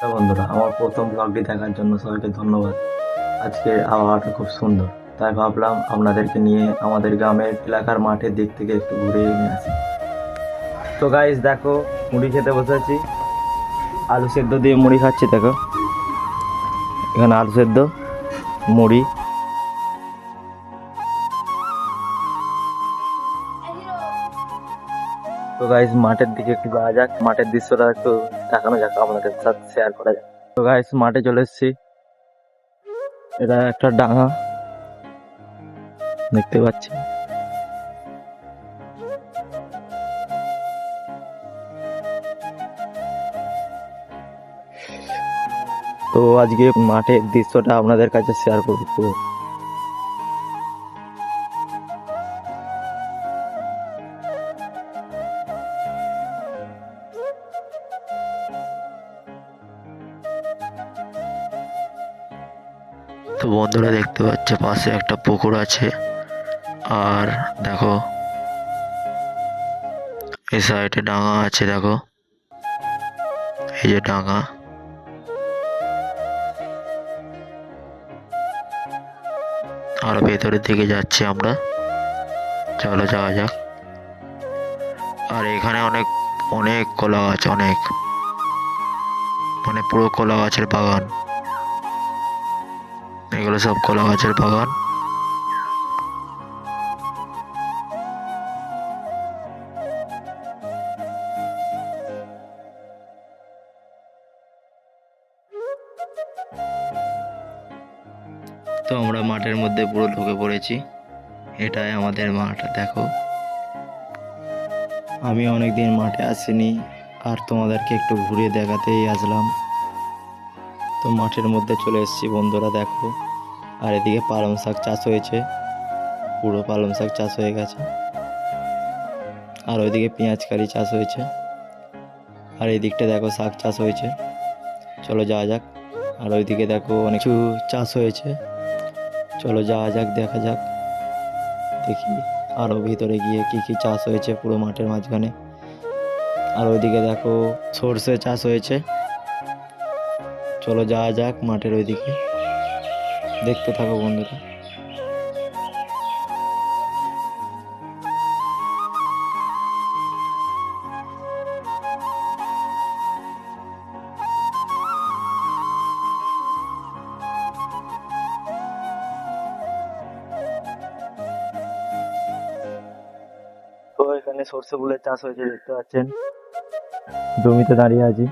হ্যাঁ বন্ধুরা, আমার প্রথম ব্লগটি দেখার জন্য সবাইকে ধন্যবাদ। আজকে আবহাওয়াটা খুব সুন্দর, তাই ভাবলাম আপনাদেরকে নিয়ে আমাদের গ্রামের এলাকার মাঠের দিক থেকে একটু ঘুরে নিয়ে আসি। তো গাইস দেখো, মুড়ি খেতে বসেছি আলু সেদ্ধ দিয়ে মুড়ি খাচ্ছি, দেখো। এখানে আলু সেদ্ধ, মুড়ি তো গাইস মাঠের দিকে একটু যাওয়া যাক। মাঠের দৃশ্যটা একটু দেখানো যাক, আপনাদের সাথে শেয়ার করা যাক। তো গাইস মাঠে চলে এসেছি। এটা একটা ডাঙা। দেখতে পাচ্ছি তো আজকে মাঠের দৃশ্যটা আপনাদের কাছে শেয়ার করব। পাচ্ছে পাশে একটা পুকুর আছে। আর দেখো, এই সাইডে ডাঙা আছে, দেখো। এই যে ডাঙা। আর ভেতরের দিকে যাচ্ছি আমরা। চলো যাওয়া যাক। আর এখানে অনেক অনেক কলা গাছ, অনেক। মানে পুরো কলা গাছের বাগান। এগুলো সব কলা গাছের বাগান। তো আমরা মাঠের মধ্যে পুরো ঢুকে পড়েছি। এটাই আমাদের মাঠ, দেখো। আমি অনেকদিন মাঠে আসিনি, আর তোমাদেরকে একটু ঘুরিয়ে দেখাতেই আসলাম। তো মাঠের মধ্যে চলে এসেছি বন্ধুরা, দেখো। আর এদিকে পালং শাক চাষ হয়েছে। পুরো পালং শাক চাষ হয়ে গেছে। আর ওইদিকে পেঁয়াজ কারি চাষ হয়েছে। আর এই দিকটা দেখো শাক চাষ হয়েছে। চলো যাওয়া যাক। আর ওইদিকে দেখো অনেক কিছু চাষ হয়েছে। চলো যাওয়া যাক, দেখা যাক। দেখি আরও ভিতরে গিয়ে কি কি চাষ হয়েছে পুরো মাঠের মাঝখানে। আর ওইদিকে দেখো সর্ষে চাষ হয়েছে। চলো যাওয়া যাক মাঠের ওইদিকে। দেখতে থাকো বন্ধুরা। তো এখানে সর্ষে ফুলের চাষ হয়েছে, দেখতে পাচ্ছেন। জমিতে দাঁড়িয়ে আছি।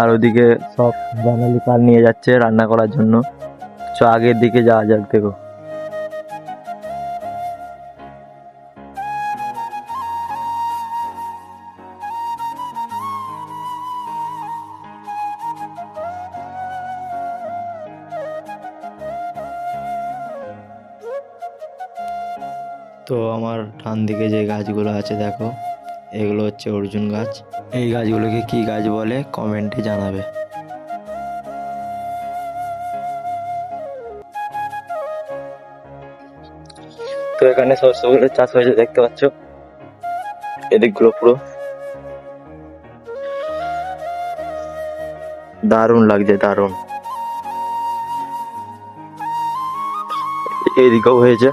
আর ওদিকে সব বাঙালি কাল নিয়ে যাচ্ছে রান্না করার জন্য। চ, আগের দিকে যাওয়া যাক, দেখো। তো আমার ডান দিকে যে গাছগুলো আছে, দেখো, এগুলো হচ্ছে অর্জুন গাছ। এই গাছগুলোকে কি গাছ বলে কমেন্টে জানাবে। তো এখানে সর্ষে ফুলের চাষ হয়েছে, দেখতে পাচ্ছ? এদিকগুলো পুরো। দারুণ লাগছে, দারুণ। এদিকেও হয়েছে।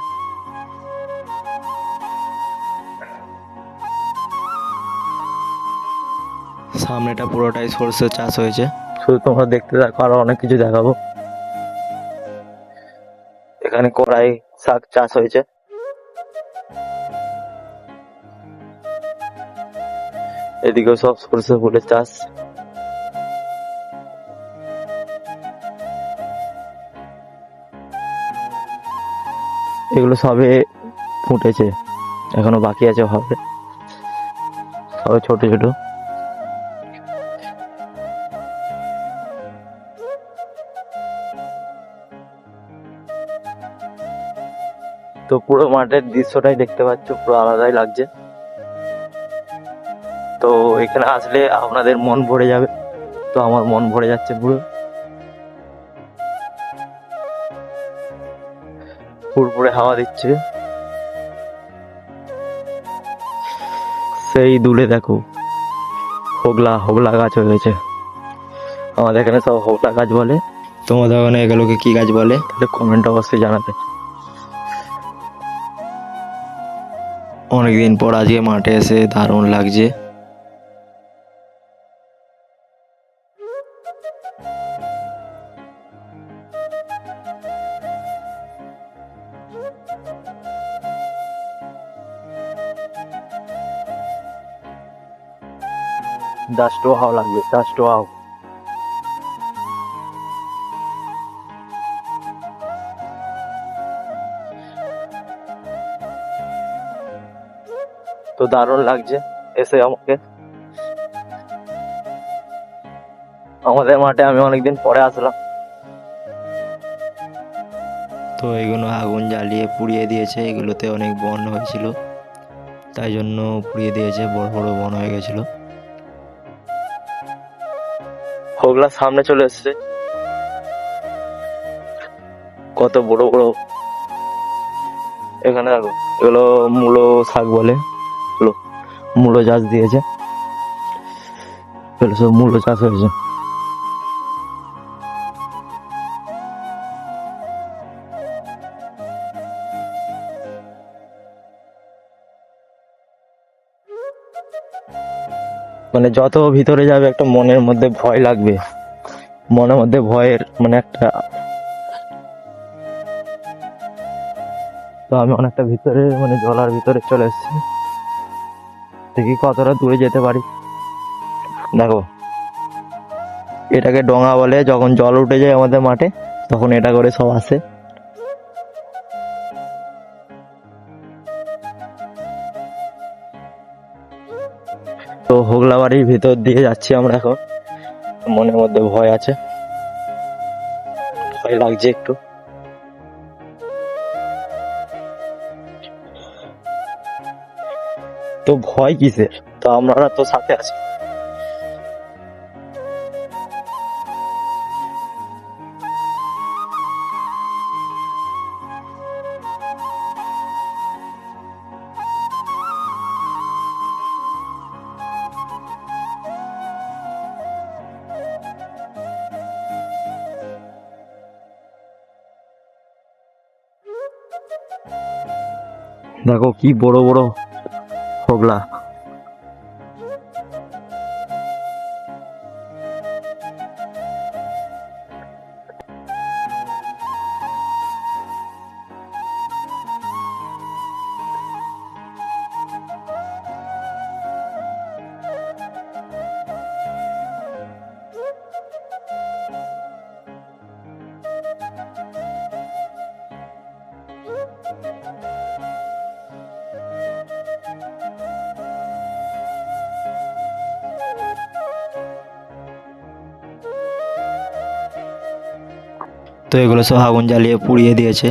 সামনেটা পুরোটাই সর্ষে চাষ হয়েছে। শুধু তোমরা দেখতে থাকো, আরও অনেক কিছু দেখাবো। এখানে কড়াই শাক চাষ হয়েছে। এদিকেও সব সরষে ফুলের চাষ। এগুলো সবে ফুটেছে, এখনও বাকি আছে হবে। সবে ছোট ছোট। তো পুরো মাঠের দৃশ্যটাই দেখতে পাচ্ছ, পুরো আলাদাই লাগছে। তো এখানে আসলে আপনাদের মন ভরে যাবে। তো আমার মন ভরে যাচ্ছে পুরো। পুরপুরে হাওয়া দিচ্ছে। সেই দূরে দেখো, হোগলা হোগলা গাছ হয়ে গেছে আমাদের এখানে সব হোগলা গাছ বলে। তোমাদের ওখানে এগুলোকে কি গাছ বলে? তাহলে কমেন্ট অবশ্যই জানাবে। অনেকদিন পর আজকে মাঠে এসে দারুণ লাগছে। জাস্ট ওয়াও লাগবে জাস্ট ওয়াও তো দারুণ লাগছে। এসে আমাকে। আমাদের মাঠে আমি অনেকদিন পরে আসলাম। তো এগুলো আগুন জ্বালিয়ে পুড়িয়ে দিয়েছে। এগুলোতে অনেক বন হয়েছিল। তাই জন্য পুড়িয়ে দিয়েছে। বড় বড় বন হয়ে গেছিল। হোগলা সামনে চলে এসেছে। কত বড় বড়। এখানে দেখো এগুলো মূলো শাক বলে। মূলো চাষ দিয়েছে। এগুলো সব মূলো চাষ হয়েছে। মানে যত ভিতরে যাবে একটা মনের মধ্যে ভয় লাগবে। মনের মধ্যে ভয়ের মানে একটা তো আমি অনেকটা ভিতরে মানে জলার ভিতরে চলে এসেছি। দেখি কতটা দূরে যেতে পারি। দেখো, এটাকে ডোঙা বলে, যখন জল উঠে যায় আমাদের মাঠে, তখন এটা করে সব আসে। তো হোগলা বাড়ির ভিতর দিয়ে যাচ্ছি আমরা এখন। মনের মধ্যে ভয় আছে। ভয় লাগছে একটু। তো ভয় কিসের? তো আমরা তো সাথে আছি। দেখো কি বড় বড় হোগলা তো এগুলো সব আগুন জ্বালিয়ে পুড়িয়ে দিয়েছে।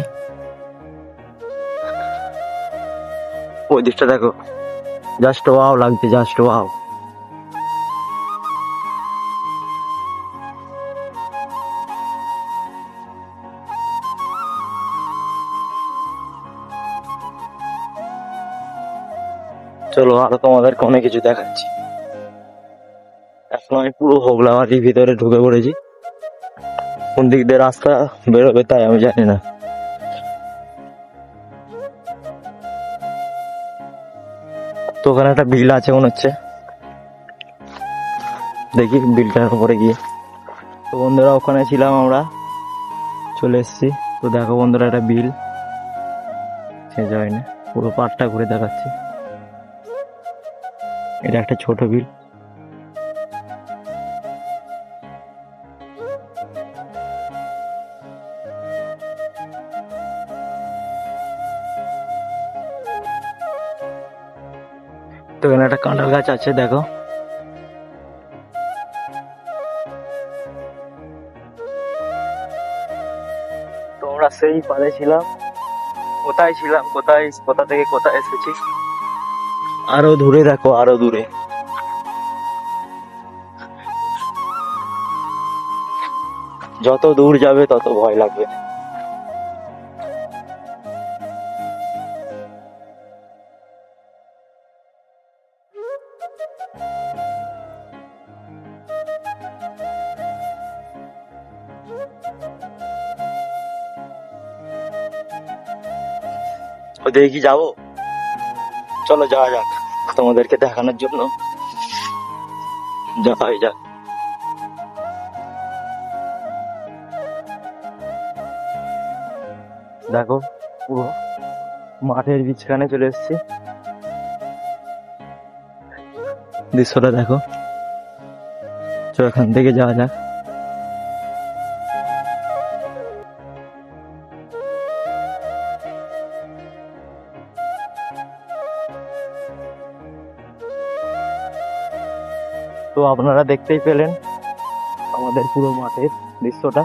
ওই দিকটা দেখো। জাস্ট ওয়াও লাগছে জাস্ট ওয়াও চলো, আরও তোমাদেরকে অনেক কিছু দেখাচ্ছি। এখন আমি পুরো হোগলা মাটির ভিতরে ঢুকে পড়েছি। কোন দিক দিয়ে রাস্তা বেরোবে তাই আমি জানি না। তো ওখানে একটা বিল আছে মনে হচ্ছে। দেখি বিলটার উপরে গিয়ে। তো বন্ধুরা, ওখানে ছিলাম আমরা। চলে এসেছি। তো দেখো বন্ধুরা, একটা বিল। শেষ হয়নি পুরো পাটটা ঘুরে দেখাচ্ছি। এটা একটা ছোট বিল। তো এখানে একটা কাঁঠাল গাছ আছে, দেখো। তোমরা সেই পারে ছিলাম। কোথায় ছিলাম? কোথায়, কোথা থেকে কোথায় এসেছি? আরও দূরে দেখো, আরও দূরে। যত দূর যাবে, তত ভয় লাগবে। ওদিকে কি যাব? চলো যাওয়া যাক তোমাদেরকে দেখানোর জন্য। যাই যাক। দেখো, পুরো মাঠের বিছখানে চলে এসেছি। দৃশ্যটা দেখো। চলো এখান থেকে যাওয়া যাক। তো আপনারা দেখতেই পেলেন আমাদের পুরো মাঠের দৃশ্যটা।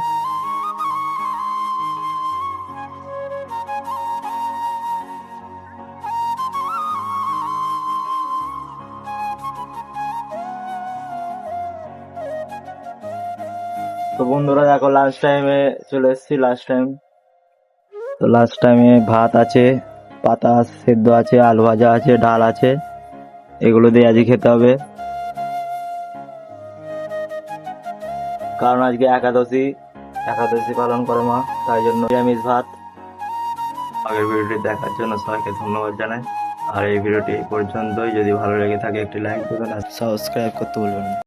তো বন্ধুরা, দেখো লাস্ট টাইমে চলে এসেছি লাস্ট টাইম তো লাস্ট টাইমে ভাত আছে, পাতা সেদ্ধ আছে, আলু ভাজা আছে, ডাল আছে, এগুলো দিয়ে আজকে খেতে হবে। কারণ আজকে একাদশী একাদশী পালন করে মা, তাই জন্য নিরামিষ ভাত। আগের ভিডিওটি দেখার জন্য সবাইকে ধন্যবাদ জানাই। আর এই ভিডিওটি পর্যন্তই। যদি ভালো লেগে থাকে একটি লাইক দেবেন আর সাবস্ক্রাইব করতে ভুলবেন না।